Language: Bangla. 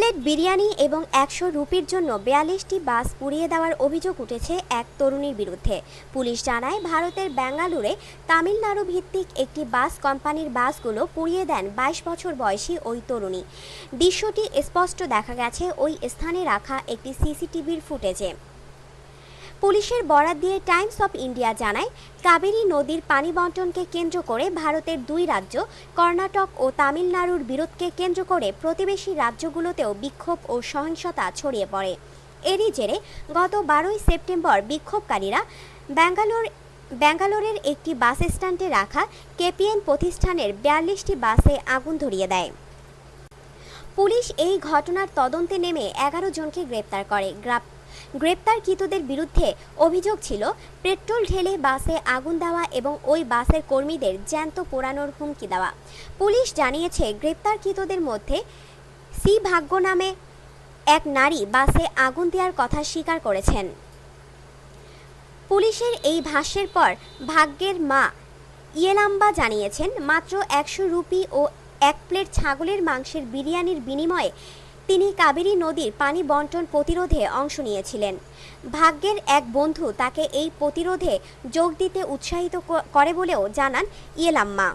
প্লেট বিরিয়ানি এবং একশো রুপির জন্য বিয়াল্লিশটি বাস পুড়িয়ে দেওয়ার অভিযোগ উঠেছে এক তরুণীর বিরুদ্ধে। পুলিশ জানায়, ভারতের ব্যাঙ্গালুরে তামিলনাড়ু ভিত্তিক একটি বাস কোম্পানির বাসগুলো পুড়িয়ে দেন বাইশ বছর বয়সী ওই তরুণী। দৃশ্যটি স্পষ্ট দেখা গেছে, ওই স্থানে রাখা একটি সিসিটিভির ফুটেজে। পুলিশের বরাত দিয়ে টাইমস অফ ইন্ডিয়া জানায়, কাবেরী নদীর পানি বন্টনকে কেন্দ্র করে ভারতের দুই রাজ্য, কর্ণাটক ও তামিলনাড়ুর বিরোধকে কেন্দ্র করে প্রতিবেশী রাজ্যগুলোতেও বিক্ষোভ ও সহিংসতা ছড়িয়ে পড়ে। এরই জেরে গত বারোই সেপ্টেম্বর বিক্ষোভকারীরা ব্যাঙ্গালোর, ব্যাঙ্গালোরের একটি বাস স্ট্যান্ডে রাখা কেপিএন প্রতিষ্ঠানের বিয়াল্লিশটি বাসে আগুন ধরিয়ে দেয়। পুলিশ এই ঘটনার তদন্তে নেমে এগারো জনকে গ্রেপ্তার করে। গ্রেপ্তারকৃতদের বিরুদ্ধে অভিযোগ ছিল, পেট্রোল ঢেলে বাসে আগুন দেওয়া এবং ওই বাসের কর্মীদের জ্যান্ত পোড়ানোর হুমকি দেওয়া। পুলিশ জানিয়েছে, গ্রেপ্তারকৃতদের মধ্যে সি ভাগ্য নামে এক নারী বাসে আগুন দেওয়ার কথা স্বীকার করেছেন। পুলিশের এই ভাষ্যের পর ভাগ্যের মা ইয়েলাম্বা জানিয়েছেন, মাত্র একশো রুপি ও এক প্লেট ছাগলের মাংসের বিরিয়ানির বিনিময়ে তিনি কাবেরী নদীর পানি বন্টন প্রতিরোধে অংশ নিয়েছিলেন। ভাগ্যের এক বন্ধু তাকে এই প্রতিরোধে যোগ দিতে উৎসাহিত করে বলেও জানান ইয়েলাম্মা।